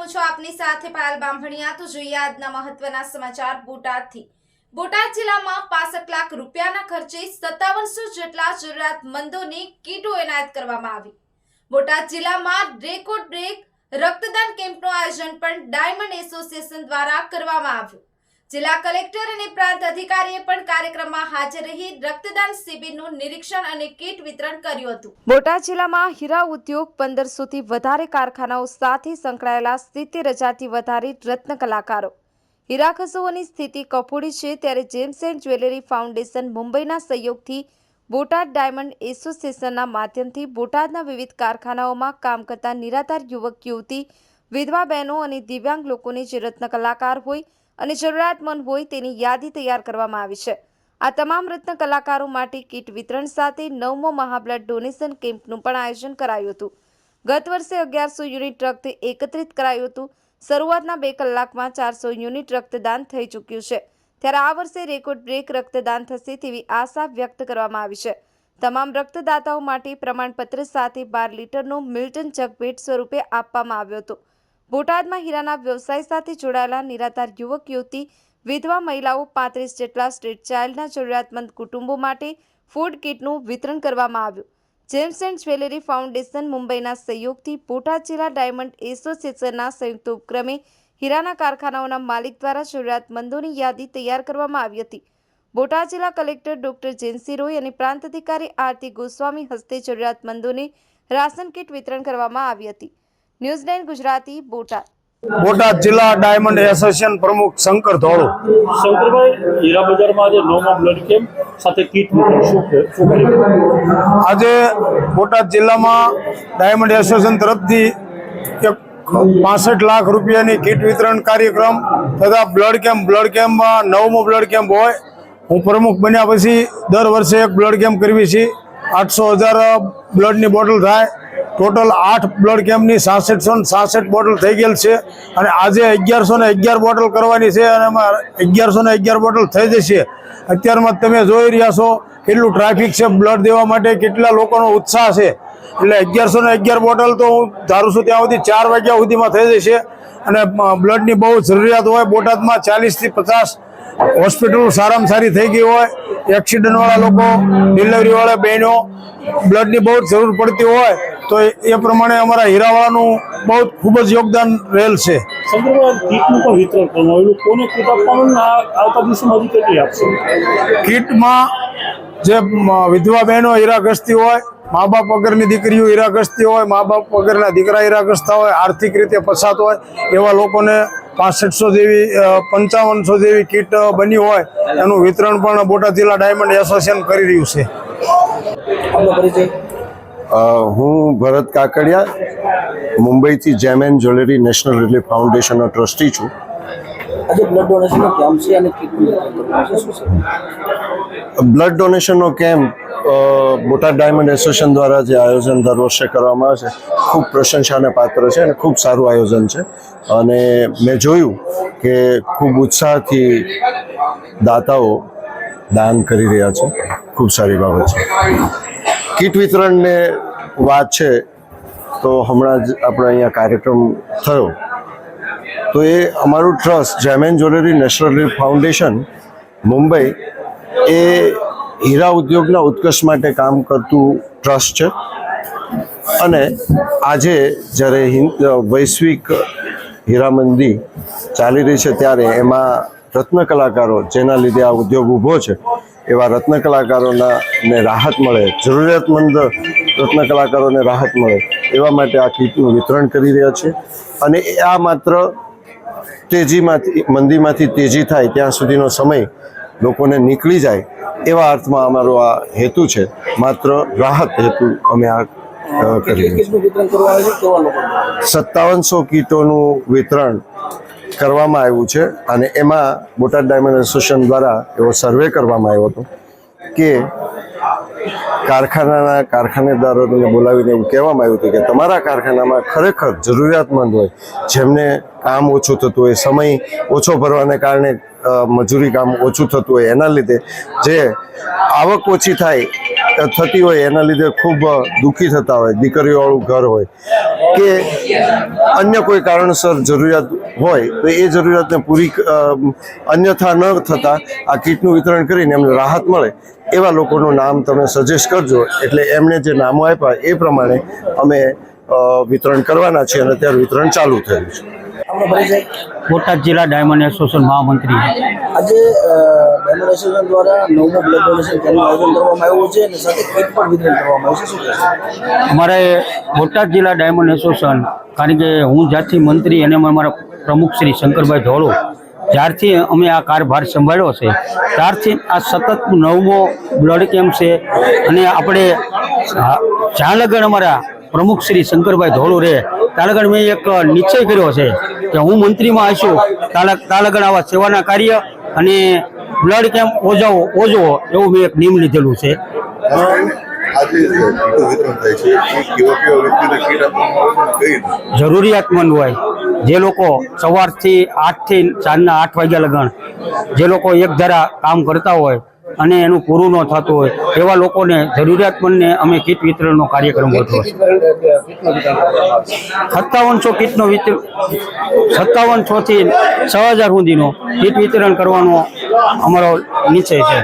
હું છું, આપની સાથે પાયલ બામભણિયા તો જોઈએ આજના મહત્વના સમાચાર બોટાદથી. બોટાદ જિલ્લામાં પાસઠ લાખ રૂપિયાના ખર્ચે સત્તાવનસો જેટલા જરૂરિયાતમંદોને કીટો એનાયત કરવામાં આવી. બોટાદ જિલ્લામાં રેકોર્ડ બ્રેક રક્તદાન કેમ્પનું આયોજન પણ ડાયમંડ એસોસિએશન દ્વારા કરવામાં આવ્યું. જિલ્લા કલેક્ટર અને પ્રાંત અધિકારીએ પણ કાર્યક્રમમાં હાજર રહી રક્તદાન શિબિરનું નિરીક્ષણ અને કીટ વિતરણ કર્યું હતું. બોટાદ જિલ્લામાં હીરા ઉદ્યોગ પંદરસોથી વધારે કારખાનાઓ સાથે સંકળાયેલા સિત્તેર હજારથી વધારે રત્ન કલાકારો. હીરા સ્થિતિ કફોડી છે ત્યારે જેમ્સ એન્ડ જ્વેલરી ફાઉન્ડેશન મુંબઈના સહયોગથી બોટાદ ડાયમંડ એસોસિએશનના માધ્યમથી બોટાદના વિવિધ કારખાનાઓમાં કામ કરતા નિરાધાર યુવક, યુવતી, વિધવા બહેનો અને દિવ્યાંગ લોકોને જે રત્ન કલાકાર હોય અને જરૂરિયાતમંદ હોય તેની યાદી તૈયાર કરવામાં આવી છે. આ તમામ રત્ન કલાકારો માટે કીટ વિતરણ સાથે નવમો મહાબ્લડ ડોનેશન કેમ્પનું પણ આયોજન કરાયું હતું. ગત વર્ષે અગિયારસો યુનિટ રક્ત એકત્રિત કરાયું હતું. શરૂઆતના બે કલાકમાં ચારસો યુનિટ રક્તદાન થઈ ચૂક્યું છે. ત્યારે આ વર્ષે રેકોર્ડ બ્રેક રક્તદાન થશે તેવી આશા વ્યક્ત કરવામાં આવી છે. તમામ રક્તદાતાઓ માટે પ્રમાણપત્ર સાથે બાર લીટરનો મિલ્ટન જગ ભેટ સ્વરૂપે આપવામાં આવ્યો હતો. બોટાદમાં હીરાના વ્યવસાય સાથે જોડાયેલા નિરાધાર યુવક, યુવતી, વિધવા મહિલાઓ પાંત્રીસ જેટલા સ્ટ્રીટ ચાઇલ્ડના જરૂરિયાતમંદ કુટુંબો માટે ફૂડ કીટનું વિતરણ કરવામાં આવ્યું. જેમ્સ એન્ડ જ્વેલરી ફાઉન્ડેશન મુંબઈના સહયોગથી બોટાદ જિલ્લા ડાયમંડ એસોસિએશનના સંયુક્ત ઉપક્રમે હીરાના કારખાનાઓના માલિક દ્વારા જરૂરિયાતમંદોની યાદી તૈયાર કરવામાં આવી હતી. બોટાદ જિલ્લા કલેક્ટર ડોક્ટર જેન્સી રોય અને પ્રાંત અધિકારી આરતી ગોસ્વામી હસ્તે જરૂરિયાતમંદોને રાશન કીટ વિતરણ કરવામાં આવી હતી. ન્યૂઝલેન્ડ ગુજરાતી બોટાદ. બોટાદ જિલ્લા ડાયમંડ એસોસિએશન પ્રમુખ શંકર ધોળુ. શંકરભાઈ હીરા બજારમાં આજે નવમા બ્લડ કેમ્પ સાથે કીટ આજે બોટાદ જિલ્લામાં ડાયમંડ એસોસિએશન તરફથી એક પાસઠ લાખ રૂપિયાની કીટ વિતરણ કાર્યક્રમ તથા બ્લડ કેમ્પ. બ્લડ કેમ્પમાં નવમો બ્લડ કેમ્પ હોય. હું પ્રમુખ બન્યા પછી દર વર્ષે એક બ્લડ કેમ્પ કરવી છીએ આઠસો હજાર બ્લડની બોટલ થાય. ટોટલ આઠ બ્લડ કેમ્પની સાસઠસો સાસઠ બોટલ થઈ ગયેલ છે. અને આજે અગિયારસો ને અગિયાર બોટલ કરવાની છે અને અગિયારસો ને અગિયાર બોટલ થઈ જશે. અત્યારમાં તમે જોઈ રહ્યા છો કેટલું ટ્રાફિક છે બ્લડ દેવા માટે, કેટલા લોકોનો ઉત્સાહ છે. એટલે અગિયારસો ને અગિયાર બોટલ તો હું ધારું છું ત્યાં સુધી ચાર વાગ્યા સુધીમાં થઈ જશે. અને બ્લડની બહુ જરૂરિયાત હોય બોટાદમાં ચાલીસથી પચાસ હોસ્પિટલ સારામાં સારી થઈ ગઈ હોય એક્સિડન્ટવાળા લોકો ડિલિવરીવાળા બહેનો બ્લડની બહુ જ જરૂર પડતી હોય તો એ પ્રમાણે અમારા હીરાવાળાનું બહુ ખૂબ જ યોગદાન રહેલ છે. કીટમાં જે વિધવા બહેનો હીરાગ્રસ્તી હોય મા બાપ વગરની દીકરીઓ ઈરાગ્રસ્તી હોય મા બાપ વગરના દીકરા ઈરાગ્રસ્તા હોય આર્થિક રીતે પછાત હોય એવા લોકોને પાસઠસો જેવી પંચાવનસો જેવી કીટ બની હોય એનું વિતરણ પણ બોટાદ જિલ્લા ડાયમંડ એસોસિએશન કરી રહ્યું છે. હું ભરત કાકડિયા મુંબઈથી gem and jewellery national relief ફાઉન્ડેશનનો trustee છું. આજે બ્લડ ડોનેશનનો કેમ્પ છે અને બ્લડ ડોનેશનનો કેમ્પ બોટાદ ડાયમંડ એસોસિએશન દ્વારા જે આયોજન દર વર્ષે કરવામાં આવે છે, ખૂબ પ્રશંસાને પાત્ર છે અને ખૂબ સારું આયોજન છે. અને મેં જોયું કે ખૂબ ઉત્સાહથી દાતાઓ દાન કરી રહ્યા છે. ખૂબ સારી બાબત છે. કીટ વિતરણને વાત છે, તો હમણાં જ આપણે અહીંયા કાર્યક્રમ થયો. તો એ અમારું trust gem and jewellery national foundation Mumbai એ હીરા ઉદ્યોગના ઉત્કર્ષ માટે કામ કરતું ટ્રસ્ટ છે. અને આજે જ્યારે વૈશ્વિક હીરામંદી ચાલી રહી છે ત્યારે એમાં રત્ન કલાકારો જેના લીધે આ ઉદ્યોગ ઊભો છે, એવા રત્ન કલાકારોના ને રાહત મળે, જરૂરિયાતમંદ રત્ન કલાકારોને રાહત મળે, એવા માટે આ કીટનું વિતરણ કરી રહ્યા છે. અને આ માત્ર તેજીમાંથી, મંદીમાંથી તેજી થાય ત્યાં સુધીનો સમય લોકોને નીકળી જાય એવા અર્થમાં અમારો આ હેતુ છે. માત્ર રાહત હેતુ અમે આ અ, કરી રહ્યા છીએ. કીટનું વિતરણ કરવામાં આવે છે? કેવા લોકો સત્તાવનસો કીટોનું વિતરણ કરવામાં આવ્યું છે અને એમાં બોટાદ ડાયમંડ એસોસિએશન દ્વારા એવો સર્વે કરવામાં આવ્યો હતો કે કારખાનાના કારખાનેદારોને બોલાવીને એવું કહેવામાં આવ્યું હતું કે તમારા કારખાનામાં ખરેખર જરૂરિયાતમંદ હોય જેમને કામ ઓછું થતું હોય સમય ઓછો ભરવાને કારણે મજૂરી કામ ઓછું થતું હોય એના લીધે જે આવક ઓછી થાય થતી હોય એના લીધે ખૂબ દુઃખી થતા હોય દીકરીઓવાળું ઘર હોય. કે અન્ય કોઈ કારણસર જરૂરિયાત હોય, તો એ જરૂરિયાતને પૂરી અન્યથા ન થતાં આ કીટનું વિતરણ કરીને એમને રાહત મળે, એવા લોકોનું નામ તમે સજેસ્ટ કરજો. એટલે એમને જે નામો આપ્યા એ પ્રમાણે અમે વિતરણ કરવાના છીએ અને અત્યારે વિતરણ ચાલુ થયું છે. પરિચય? બોટાદ જિલ્લા ડાયમંડ એસોસિએશન મહામંત્રી. આજે ડાયમંડ એસોસિએશન દ્વારા નવમો બ્લડ ડોનેશન કેમ્પનું આયોજન કરવામાં આવ્યું છે અને સાથે કીટ પણ વિતરણ કરવામાં આવ્યું છે. શું અમારે બોટાદ જિલ્લા ડાયમંડ એસોસિએશન કારણ કે હું જ્યારથી મંત્રી અને અમારા પ્રમુખ શ્રી શંકરભાઈ ધોળો જ્યારથી અમે આ કારભાર સંભાળ્યો છે ત્યારથી આ સતત નવમો બ્લડ કેમ્પ છે અને આપણે જ્યાં લગન અમારા પ્રમુખ શ્રી શંકરભાઈ ધોળો રહે ત્યાં લગન મેં એક નિશ્ચય કર્યો છે કે હું મંત્રીમાં આવીશું ત્યાં લગન આવા સેવાના કાર્ય અને બ્લડ કેમ્પ ઓજાવો ઓજવો એવું મેં એક નિયમ લીધેલું છે. જરૂરિયાતમંદ હોય. જે લોકો સવારથી આઠથી સાંજના આઠ વાગ્યા લગન જે લોકો એક ધારા કામ કરતા હોય અને એનું પૂરું ન થતું હોય, એવા લોકોને જરૂરિયાતમંદને અમે કીટ વિતરણનો કાર્યક્રમ ગોઠવો સત્તાવનસો કીટનો વિતરણ, સત્તાવનસોથી છ હજાર સુધીનો કીટ વિતરણ કરવાનો અમારો નિશ્ચય છે.